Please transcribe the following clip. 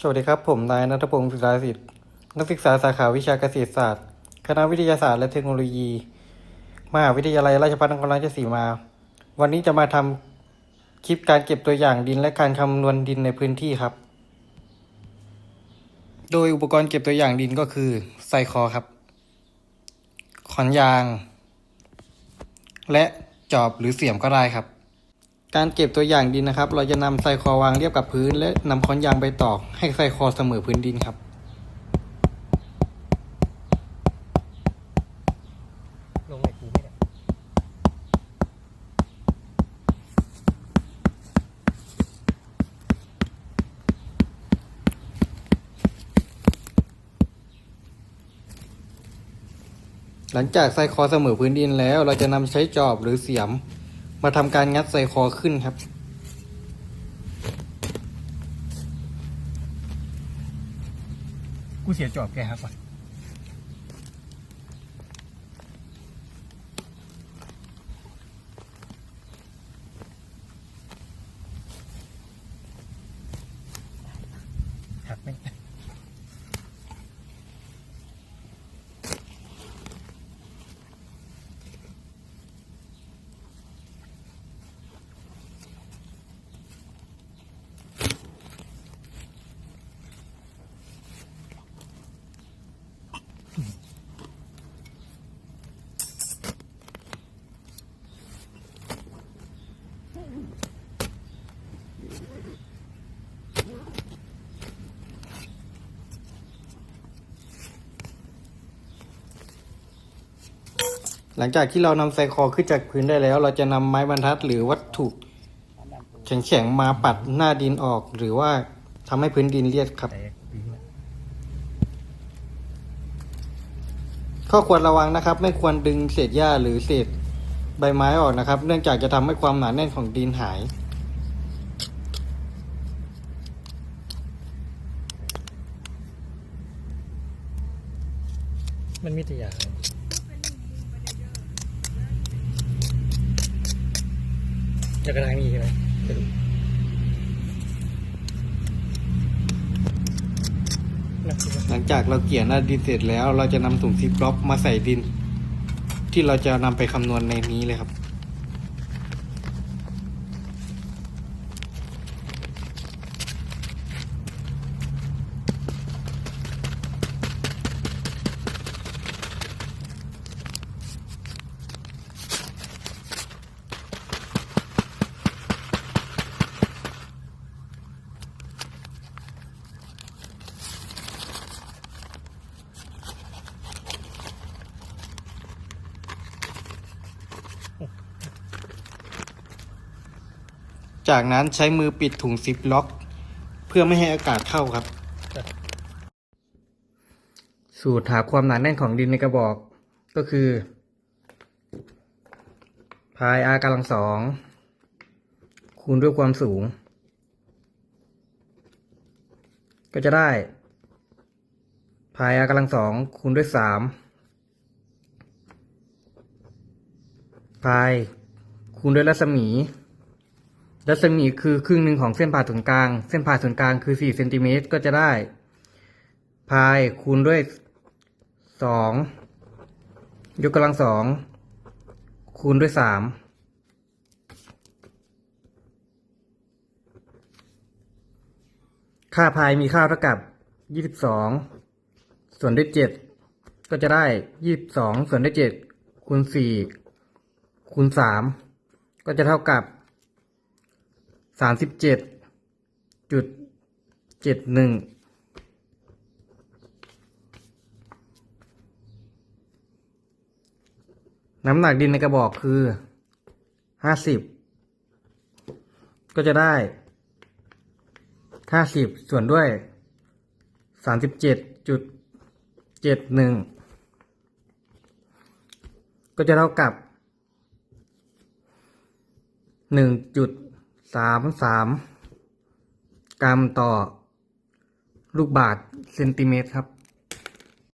สวัสดีครับ ผมนายนัทพงศ์ศึกษาสิทธิ์นักศึกษาสาขาวิชาเกษตรศาสตร์ คณะวิทยาศาสตร์และเทคโนโลยี มหาวิทยาลัยราชภัฏนครราชสีมา วันนี้จะมาทำคลิปการเก็บตัวอย่างดินและการคำนวณดินในพื้นที่ครับ โดยอุปกรณ์เก็บตัวอย่างดินก็คือไซคอครับ ขอนยาง และจอบหรือเสียมก็ได้ครับ การเก็บตัวอย่างดินนะครับ เราจะนำไซคอวางเรียบกับพื้น และนำค้อนยางไปตอก ให้ไซคอเสมอพื้นดินครับลงไอ้กูไม่ได้หลังจากไซคอเสมอพื้นดินแล้ว เราจะนำใช้จอบหรือเสียม มาทำการงัดใส่คอขึ้นครับ กูเสียจอบแกครับก่อน หลังจากที่เรานำไซคอขึ้นจากพื้นได้แล้ว เราจะนำไม้บรรทัดหรือวัตถุแข็งๆมาปัดหน้าดินออก หรือว่าทำให้พื้นดินเรียบครับ ข้อควรระวังนะครับ ไม่ควรดึงเศษหญ้าหรือเศษใบไม้ออกนะครับ เนื่องจากจะทำให้ความหนาแน่นของดินหายมันมีแต่อย่าง จะกระางนี้ใช่ไหมจะดูหลังจากเราเกี่ยหน้าดินเสร็จแล้ว เราจะนำถุงซิปล็อกมาใส่ดิน ที่เราจะนำไปคำนวณในนี้เลยครับ จากนั้นใช้มือปิดถุงซิปล็อก เพื่อไม่ให้อากาศเข้าครับ สูตรหาความหนาแน่นของดินในกระบอก ก็คือพาย r กำลังสองคูณด้วยความสูง ก็จะได้พาย r กำลังสองคูณด้วยสามพายคูณด้วยรัศมี รัศมีคือครึ่งหนึ่งของเส้นผ่าศูนย์กลาง เส้นผ่าศูนย์กลางคือสี่เซนติเมตรก็จะได้พายคูณด้วยสองยกกำลังสองคูณด้วยสามค่าพายมีค่าเท่ากับยี่สิบสองส่วนด้วยเจ็ดก็จะได้ยี่สิบสองส่วนด้วยเจ็ดคูณสี่คูณสามก็จะเท่ากับ สามสิบเจ็ดจุดเจ็ดหนึ่งน้ำหนักดินในกระบอกคือห้าสิบก็จะได้ห้าสิบส่วนด้วยสามสิบเจ็ดจุดเจ็ดหนึ่งก็จะเท่ากับหนึ่งจุด สามสามกรัมต่อลูกบาทเซนติเมตรครับ